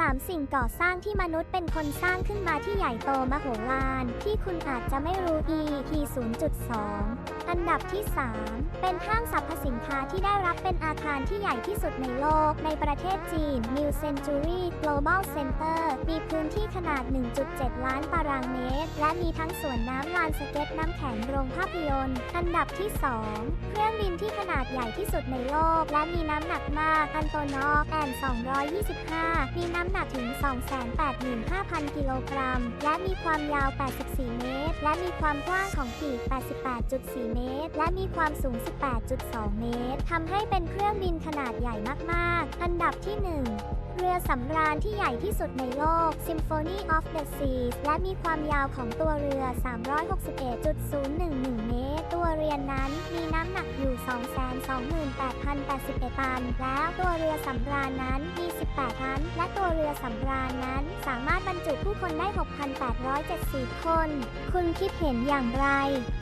3 สิ่งก่อสร้างที่มนุษย์เป็นคนสร้างขึ้นมาที่ใหญ่โตมโหฬารที่คุณอาจจะไม่รู้ EP 0.2 อันดับที่ 3 เป็นห้างสรรพสินค้าที่ได้รับเป็นอาคารที่ใหญ่ที่สุดในโลก ในประเทศจีน New Century Global Center มีพื้นที่ขนาด 1.7 ล้านตารางเมตร และมีทั้งสวนน้ำลานสเก็ตน้ำแข็งโรงภาพยนตร์ อันดับที่ 2 เครื่องบินที่ขนาดใหญ่ที่สุดในโลก และมีน้ำหนักมากอันโตนอแอน225 มีน้ำ้ำหนักถึง 285,000 กิโลกรัม และมีความยาว 84 เมตร และมีความกว้างของปีก 88.4 เมตร และมีความสูง 18.2 เมตร ทำให้เป็นเครื่องบินขนาดใหญ่มากๆ อันดับที่ 1เรือสำราญที่ใหญ่ที่สุดในโลก Symphony of the Seas และมีความยาวของตัวเรือ 361.011 เมตร ตัวเรือนนั้นมีน้ำหนักอยู่ 228,081ตัน แล้วตัวเรือสำราญนั้น 28ตัน และตัวเรือสำราญนั้น สามารถบรรจุผู้คนได้ 6,870คน คุณคิดเห็นอย่างไร